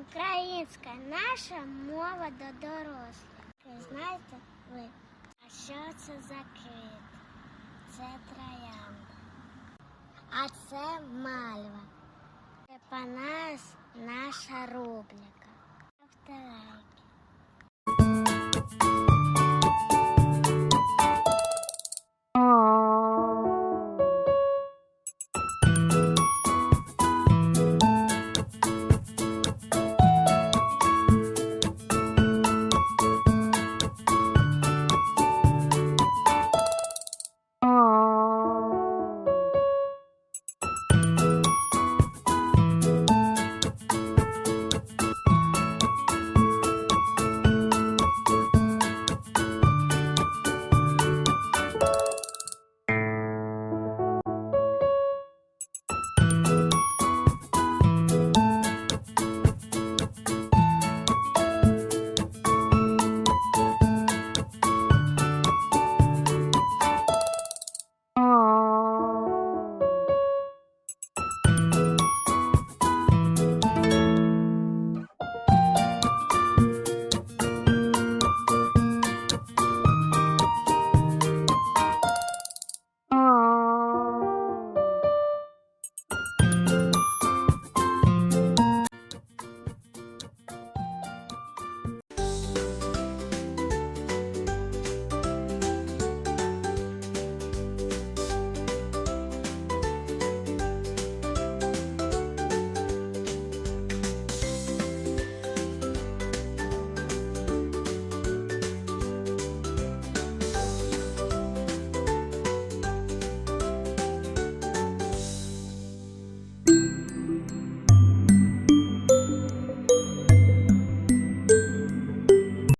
Українська наша мова до дорослих. Ви знаєте ви, а що це за квіт? Це троянда. А це мальва. Це по нас наша рубрика. Авторайки.